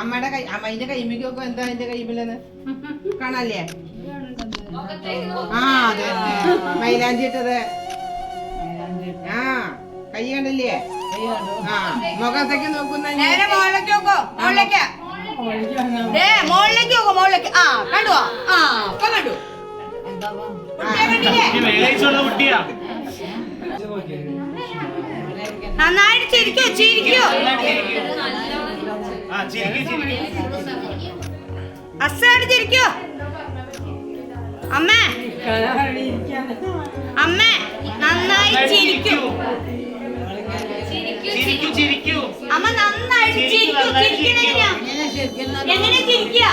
അമ്മയുടെ കൈ അമ്മയിന്റെ കൈമിക്ക് നോക്കും എന്താ അതിന്റെ കൈമില്ലെന്ന് കാണാല്ലേ? ആ അതെ മൈലാഞ്ചി ഇട്ടത്. ആ കൈ കണ്ടില്ലേ? ആ മുഖത്തേക്ക് നോക്കുന്ന നേരെ മുകളിലേക്ക് നോക്കോ. മോളിലേക്ക് നോക്കോ മുകളിലേക്ക്. ആ കണ്ടു. ആ കണ്ടു. കുട്ടിയെ കണ്ടില്ലേ? നന്നായിട്ട് ചിരിക്കോ ചിരിക്കോ. അസ്സായിട്ട് ചിരിക്കോ. അമ്മേ. അമ്മേ നന്നായി ചിരിക്കൂ. അമ്മ നന്നായിട്ട് ചിരിക്കൂ ചിരിക്കണെങ്ങനെയാ എങ്ങനെ ചിരിക്കുക